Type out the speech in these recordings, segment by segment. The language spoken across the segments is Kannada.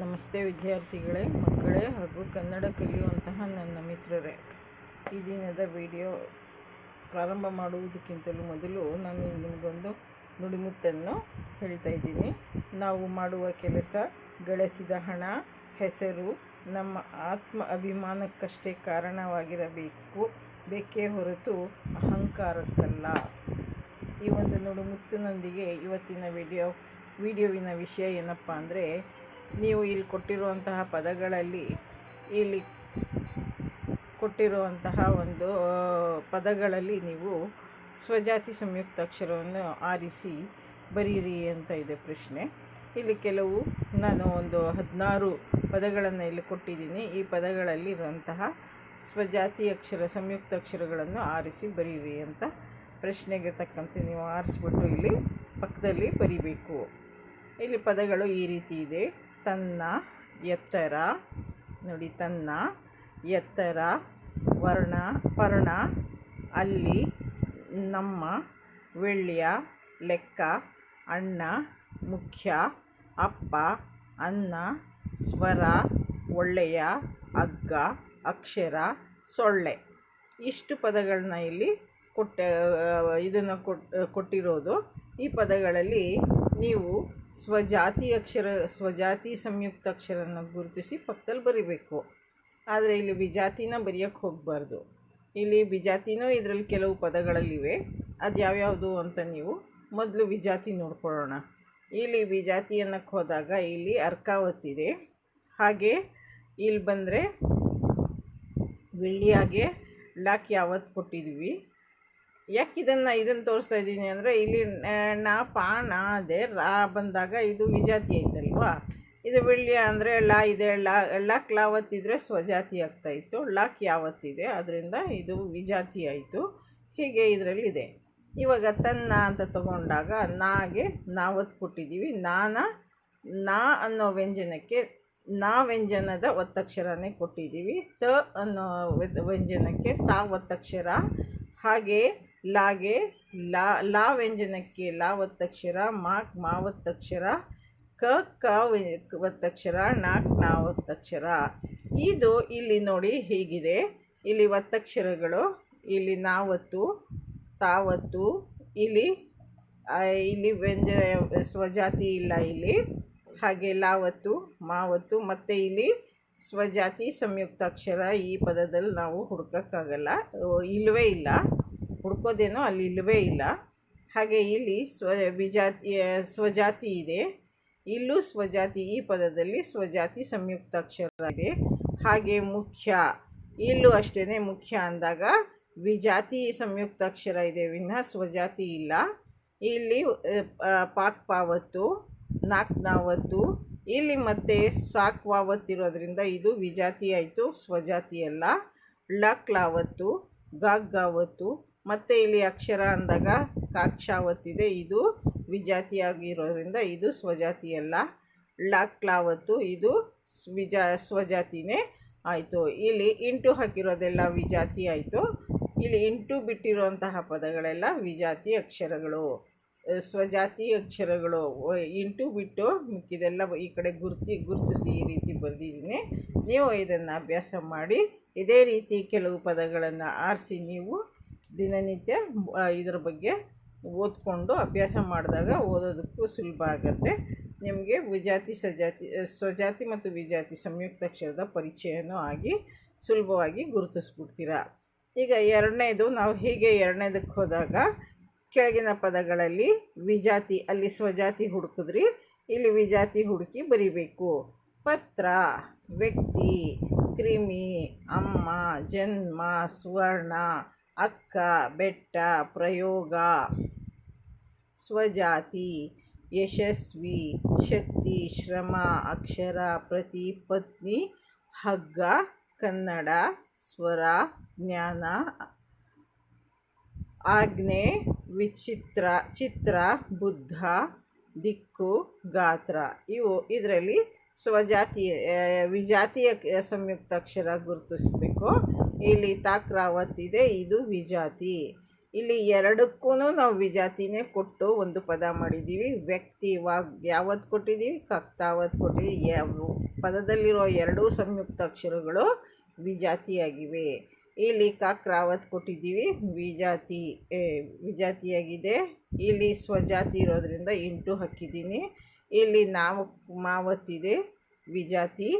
ನಮಸ್ತೆ ವಿದ್ಯಾರ್ಥಿಗಳೇ, ಮಕ್ಕಳೇ ಹಾಗೂ ಕನ್ನಡ ಕಲಿಯುವಂತಹ ನನ್ನ ಮಿತ್ರರೇ. ಈ ದಿನದ ವಿಡಿಯೋ ಪ್ರಾರಂಭ ಮಾಡುವುದಕ್ಕಿಂತಲೂ ಮೊದಲು ನಾನು ನಿಮಗೊಂದು ನುಡಿಮುತ್ತನ್ನು ಹೇಳ್ತಾ ಇದ್ದೀನಿ. ನಾವು ಮಾಡುವ ಕೆಲಸ, ಗಳಿಸಿದ ಹಣ, ಹೆಸರು, ನಮ್ಮ ಆತ್ಮ ಅಭಿಮಾನಕ್ಕಷ್ಟೇ ಕಾರಣವಾಗಿರಬೇಕು, ಬೇಕೇ ಹೊರತು ಅಹಂಕಾರಕ್ಕಲ್ಲ. ಈ ಒಂದು ನುಡಿಮುತ್ತಿನೊಂದಿಗೆ ಇವತ್ತಿನ ವಿಡಿಯೋ, ವಿಡಿಯೋವಿನ ವಿಷಯ ಏನಪ್ಪ ಅಂದರೆ ನೀವು ಇಲ್ಲಿ ಕೊಟ್ಟಿರುವಂತಹ ಪದಗಳಲ್ಲಿ ಇಲ್ಲಿ ಕೊಟ್ಟಿರುವಂತಹ ಒಂದು ಪದಗಳಲ್ಲಿ ನೀವು ಸ್ವಜಾತಿ ಸಂಯುಕ್ತ ಅಕ್ಷರವನ್ನು ಆರಿಸಿ ಬರೀರಿ ಅಂತ ಇದೆ ಪ್ರಶ್ನೆ. ಇಲ್ಲಿ ಕೆಲವು, ನಾನು ಒಂದು ಹದಿನಾರು ಪದಗಳನ್ನು ಇಲ್ಲಿ ಕೊಟ್ಟಿದ್ದೀನಿ. ಈ ಪದಗಳಲ್ಲಿ ಇರುವಂತಹ ಸ್ವಜಾತಿ ಅಕ್ಷರ, ಸಂಯುಕ್ತ ಅಕ್ಷರಗಳನ್ನು ಆರಿಸಿ ಬರೀರಿ ಅಂತ ಪ್ರಶ್ನೆಗೆ ತಕ್ಕಂತೆ ನೀವು ಆರಿಸ್ಬಿಟ್ಟು ಇಲ್ಲಿ ಪಕ್ಕದಲ್ಲಿ ಬರಿಬೇಕು. ಇಲ್ಲಿ ಪದಗಳು ಈ ರೀತಿ ಇದೆ. ತನ್ನ ಎತ್ತರ, ನೋಡಿ, ತನ್ನ ಎತ್ತರ ವರ್ಣ, ಪರ್ಣ, ಅಲ್ಲಿ ನಮ್ಮ ವೆಳ್ಳ್ಯ ಲೆಕ್ಕ, ಅಣ್ಣ, ಮುಖ್ಯ, ಅಪ್ಪ ಅನ್ನ ಸ್ವರ, ಒಳ್ಳೆಯ, ಅಗ್ಗ, ಅಕ್ಷರ, ಸೊಳ್ಳೆ. ಇಷ್ಟು ಪದಗಳನ್ನ ಇಲ್ಲಿ ಕೊಟ್ಟ ಇದನ್ನು ಕೊಟ್, ಕೊಟ್ಟಿರೋದು. ಈ ಪದಗಳಲ್ಲಿ ನೀವು ಸ್ವಜಾತಿ ಅಕ್ಷರ, ಸ್ವಜಾತಿ ಸಂಯುಕ್ತ ಅಕ್ಷರನ ಗುರುತಿಸಿ ಪಕ್ಕದಲ್ಲಿ ಬರಿಬೇಕು. ಆದರೆ ಇಲ್ಲಿ ವಿಜಾತಿನ ಬರೆಯೋಕ್ಕೆ ಹೋಗಬಾರ್ದು. ಇಲ್ಲಿ ವಿಜಾತಿನೂ ಇದರಲ್ಲಿ ಕೆಲವು ಪದಗಳಲ್ಲಿವೆ. ಅದು ಯಾವ್ಯಾವುದು ಅಂತ ನೀವು ಮೊದಲು ವಿಜಾತಿ ನೋಡ್ಕೊಳ್ಳೋಣ. ಇಲ್ಲಿ ವಿಜಾತಿ ಹೋದಾಗ ಇಲ್ಲಿ ಅರ್ಕಾವತ್ತಿದೆ ಹಾಗೆ ಇಲ್ಲಿ ಬಂದರೆ ಬೆಳ್ಳಿಯಾಗೆ ಲಾಕ್ ಯಾವತ್ತು ಕೊಟ್ಟಿದ್ವಿ ಯಾಕೆ ಇದನ್ನು ಇದನ್ನು ತೋರಿಸ್ತಾ ಇದ್ದೀನಿ ಅಂದರೆ ಇಲ್ಲಿ ನ- ಪಾಣ ಅದೇ ರಾ ಬಂದಾಗ ಇದು ವಿಜಾತಿ ಐತಲ್ವಾ? ಇದು ಬೆಳ್ಳಿಯ ಅಂದರೆ ಲ ಇದೆ, ಲ, ಲಕ್ ಲಾವತ್ತಿದ್ರೆ ಸ್ವಜಾತಿ ಆಗ್ತಾಯಿತ್ತು ಲಕ್ ಯಾವತ್ತಿದೆ ಅದರಿಂದ ಇದು ವಿಜಾತಿ ಆಯಿತು. ಹೀಗೆ ಇದರಲ್ಲಿದೆ. ಇವಾಗ ತನ್ನ ಅಂತ ತಗೊಂಡಾಗ ನಾಗೆ ನಾವತ್ತು ಕೊಟ್ಟಿದ್ದೀವಿ. ನಾನ, ನಾ ಅನ್ನೋ ವ್ಯಂಜನಕ್ಕೆ ನಾ ವ್ಯಂಜನದ ಒತ್ತಕ್ಷರನೇ ಕೊಟ್ಟಿದ್ದೀವಿ. ತ ಅನ್ನೋ ವ್ಯ- ವ್ಯಂಜನಕ್ಕೆ ತಾ ಒತ್ತಕ್ಷರ. ಹಾಗೆ ಲಾಗೆ, ಲಾ ಲಾ ವ್ಯಂಜನಕ್ಕೆ ಲಾ ಒತ್ತಕ್ಷರ ಮಾಕ್ ಮಾ ಒತ್ತಕ್ಷರ ಕ ಕ ಒತ್ತಕ್ಷರ ನಾಕ್ ನಾ ಒತ್ತಕ್ಷರ ಇದು ಇಲ್ಲಿ ನೋಡಿ ಹೀಗಿದೆ. ಇಲ್ಲಿ ಒತ್ತಕ್ಷರಗಳು ಇಲ್ಲಿ ನಾವತ್ತು, ತಾವತ್ತು, ಇಲ್ಲಿ ಇಲ್ಲಿ ವ್ಯಂಜ, ಸ್ವಜಾತಿ ಇಲ್ಲ ಇಲ್ಲಿ. ಹಾಗೆ ಲಾವತ್ತು, ಮಾವತ್ತು, ಮತ್ತು ಇಲ್ಲಿ ಸ್ವಜಾತಿ ಸಂಯುಕ್ತಾಕ್ಷರ ಈ ಪದದಲ್ಲಿ ನಾವು ಹುಡುಕೋಕ್ಕಾಗಲ್ಲ. ಇಲ್ಲವೇ ಇಲ್ಲ. ಹುಡ್ಕೋದೇನೋ ಅಲ್ಲಿ ಇಲ್ಲವೇ ಇಲ್ಲ. ಹಾಗೆ ಇಲ್ಲಿ ಸ್ವ ವಿಜಾತಿ ಸ್ವಜಾತಿ ಇದೆ. ಇಲ್ಲೂ ಸ್ವಜಾತಿ, ಈ ಪದದಲ್ಲಿ ಸ್ವಜಾತಿ ಸಂಯುಕ್ತಾಕ್ಷರ ಇದೆ. ಹಾಗೆ ಮುಖ್ಯ, ಇಲ್ಲೂ ಅಷ್ಟೇ ಮುಖ್ಯ ಅಂದಾಗ ವಿಜಾತಿ ಸಂಯುಕ್ತಾಕ್ಷರ ಇದೆ. ವಿನಃ ಸ್ವಜಾತಿ ಇಲ್ಲ. ಇಲ್ಲಿ ಪಾಕ್ ಪಾವತ್ತು ನಾಕ್ನಾವತ್ತು ನಾವತ್ತು ಇಲ್ಲಿ ಮತ್ತೆ ಸಾಕ್ ವಾವತ್ತಿರೋದ್ರಿಂದ ಇದು ವಿಜಾತಿ ಆಯಿತು, ಸ್ವಜಾತಿ ಅಲ್ಲ. ಲಕ್ ಲಾವತ್ತು ಗಾಗ್ಗಾವತ್ತು ಮತ್ತು ಇಲ್ಲಿ ಅಕ್ಷರ ಅಂದಾಗ ಕಾಕ್ಷಾವತ್ತಿದೆ ಇದು ವಿಜಾತಿಯಾಗಿರೋದ್ರಿಂದ ಇದು ಸ್ವಜಾತಿಯಲ್ಲ. ಲಾಕ್ಲಾವತ್ತು ಲಾಕ್ ಲಾವತ್ತು ಇದು ವಿಜಾ, ಸ್ವಜಾತಿನೇ ಆಯಿತು. ಇಲ್ಲಿ ಇಂಟು ಹಾಕಿರೋದೆಲ್ಲ ವಿಜಾತಿ ಆಯಿತು. ಇಲ್ಲಿ ಇಂಟು ಬಿಟ್ಟಿರುವಂತಹ ಪದಗಳೆಲ್ಲ ವಿಜಾತಿ ಅಕ್ಷರಗಳು. ಸ್ವಜಾತಿ ಅಕ್ಷರಗಳು. ಇಂಟು ಬಿಟ್ಟು ಮಿಕ್ಕಿದೆಲ್ಲ ಈ ಕಡೆ ಗುರ್ತಿ, ಗುರುತಿಸಿ ಈ ರೀತಿ ಬರೆದಿದ್ದೀನಿ. ನೀವು ಇದನ್ನು ಅಭ್ಯಾಸ ಮಾಡಿ. ಇದೇ ರೀತಿ ಕೆಲವು ಪದಗಳನ್ನು ಆರಿಸಿ ನೀವು ದಿನನಿತ್ಯ ಇದ್ರ ಬಗ್ಗೆ ಓದ್ಕೊಂಡು ಅಭ್ಯಾಸ ಮಾಡಿದಾಗ ಓದೋದಕ್ಕೂ ಸುಲಭ ಆಗುತ್ತೆ. ನಿಮಗೆ ವಿಜಾತಿ, ಸಜಾತಿ ಸ್ವಜಾತಿ ಮತ್ತು ವಿಜಾತಿ ಸಂಯುಕ್ತಾಕ್ಷರದ ಪರಿಚಯನೂ ಆಗಿ ಸುಲಭವಾಗಿ ಗುರುತಿಸ್ಬಿಡ್ತೀರಾ? ಈಗ ಎರಡನೇದು, ನಾವು ಹೀಗೆ ಎರಡನೇದಕ್ಕೆ ಹೋದಾಗ ಕೆಳಗಿನ ಪದಗಳಲ್ಲಿ ವಿಜಾತಿ, ಅಲ್ಲಿ ಸ್ವಜಾತಿ ಹುಡುಕಿದ್ರಿ, ಇಲ್ಲಿ ವಿಜಾತಿ ಹುಡುಕಿ ಬರಿಬೇಕು. ಪತ್ರ, ವ್ಯಕ್ತಿ, ಕ್ರಿಮಿ, ಅಮ್ಮ, ಜನ್ಮ, ಸ್ವರ್ಣ ಅಕ್ಕ, ಬೆಟ್ಟ, ಪ್ರಯೋಗ, ಸ್ವಜಾತಿ, ಯಶಸ್ವಿ, ಶಕ್ತಿ, ಶ್ರಮ, ಅಕ್ಷರ, ಪ್ರತಿ ಪತ್ನಿ, ಹಗ್ಗ, ಕನ್ನಡ, ಸ್ವರ, ಜ್ಞಾನ, ಆಜ್ಞೆ, ವಿಚಿತ್ರ, ಚಿತ್ರ, ಬುದ್ಧ, ದಿಕ್ಕು, ಗಾತ್ರ. ಇವು ಇದರಲ್ಲಿ ಸ್ವಜಾತಿ, ವಿಜಾತಿಯ ಸಂಯುಕ್ತ ಸಂಯುಕ್ತಾಕ್ಷರ ಗುರುತಿಸ್ಬೇಕು. ಇಲ್ಲಿ ತಾಕ್ರಾವತ್ ಇದೆ, ಇದು ವಿಜಾತಿ. ಇಲ್ಲಿ ಎರಡಕ್ಕೂ ನಾವು ವಿಜಾತಿನೇ ಕೊಟ್ಟು ಒಂದು ಪದ ಮಾಡಿದ್ದೀವಿ ವ್ಯಕ್ತಿ ವಾಗ್ ಯಾವತ್ತು ಕೊಟ್ಟಿದ್ದೀವಿ ಕಕ್ತಾವತ್ ಕೊಟ್ಟಿದ್ದೀವಿ ಯಾವ ಪದದಲ್ಲಿರೋ ಎರಡೂ ಸಂಯುಕ್ತ ಅಕ್ಷರಗಳು ವಿಜಾತಿಯಾಗಿವೆ. ಇಲ್ಲಿ ಕಾಕ್ರಾವತ್ ಕೊಟ್ಟಿದ್ದೀವಿ ವಿಜಾತಿ ವಿಜಾತಿಯಾಗಿದೆ. ಇಲ್ಲಿ ಸ್ವಜಾತಿ ಇರೋದರಿಂದ ಇಂಟು ಹಾಕಿದ್ದೀನಿ. ಇಲ್ಲಿ ನಾವು ಮಾವತ್ತಿದೆ ವಿಜಾತಿ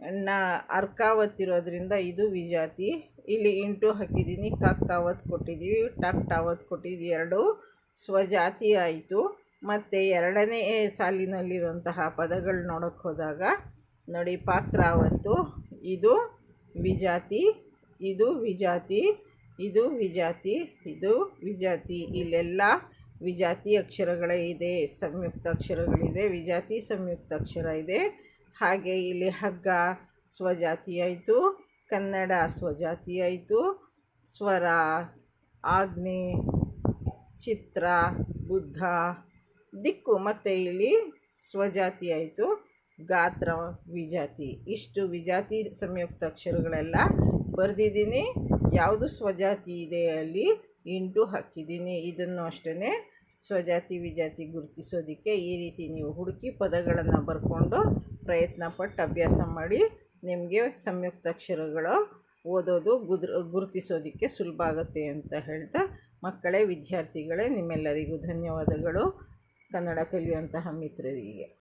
ನ ಅರ್ಕಾವತ್ ಇರೋದ್ರಿಂದ ಇದು ವಿಜಾತಿ. ಇಲ್ಲಿ ಇಂಟು ಹಾಕಿದ್ದೀನಿ ಕಕ್ಕಾವತ್ ಕೊಟ್ಟಿದ್ದೀವಿ ಟಕ್ ಟಾವತ್ ಕೊಟ್ಟಿದ್ದೀವಿ ಎರಡು. ಸ್ವಜಾತಿ ಆಯಿತು. ಮತ್ತು ಎರಡನೇ ಸಾಲಿನಲ್ಲಿರುವಂತಹ ಪದಗಳು ನೋಡೋಕ್ಕೆ ಹೋದಾಗ, ನೋಡಿ ಪಾಕ್ರಾವತ್ತು, ಇದು ವಿಜಾತಿ ಇದು ವಿಜಾತಿ ಇದು ವಿಜಾತಿ ಇದು ವಿಜಾತಿ. ಇಲ್ಲೆಲ್ಲ ವಿಜಾತಿ ಅಕ್ಷರಗಳೇ ಇದೆ, ಸಂಯುಕ್ತ ಅಕ್ಷರಗಳಿದೆ, ವಿಜಾತಿ ಸಂಯುಕ್ತ ಅಕ್ಷರ ಇದೆ. ಹಾಗೆ ಇಲ್ಲಿ ಹಗ್ಗ ಸ್ವಜಾತಿ ಆಯಿತು ಕನ್ನಡ ಸ್ವಜಾತಿ ಆಯಿತು ಸ್ವರ, ಆಗ್ನಿ, ಚಿತ್ರ, ಬುದ್ಧ, ದಿಕ್ಕು ಮತ್ತು ಇಲ್ಲಿ ಸ್ವಜಾತಿ ಆಯಿತು ಗಾತ್ರ, ವಿಜಾತಿ. ಇಷ್ಟು ವಿಜಾತಿ ಸಂಯುಕ್ತ ಅಕ್ಷರಗಳೆಲ್ಲ ಬರೆದಿದ್ದೀನಿ. ಯಾವುದು ಸ್ವಜಾತಿ ಇದೆ ಅಲ್ಲಿ ಇಂಟು ಹಾಕಿದ್ದೀನಿ. ಇದನ್ನು ಅಷ್ಟೇ ಸ್ವಜಾತಿ ವಿಜಾತಿ ಗುರುತಿಸೋದಕ್ಕೆ ಈ ರೀತಿ ನೀವು ಹುಡುಕಿ ಪದಗಳನ್ನು ಬರ್ಕೊಂಡು ಪ್ರಯತ್ನ ಪಟ್ಟು ಅಭ್ಯಾಸ ಮಾಡಿ ನಿಮಗೆ ಸಂಯುಕ್ತ ಅಕ್ಷರಗಳು ಓದೋದು ಗುದ್ರ, ಗುರುತಿಸೋದಕ್ಕೆ ಸುಲಭ ಆಗುತ್ತೆ ಅಂತ ಹೇಳ್ತಾ ಮಕ್ಕಳೇ, ವಿದ್ಯಾರ್ಥಿಗಳೇ ನಿಮ್ಮೆಲ್ಲರಿಗೂ ಧನ್ಯವಾದಗಳು. ಕನ್ನಡ ಕಲಿಯುವಂತಹ ಮಿತ್ರರಿಗೆ.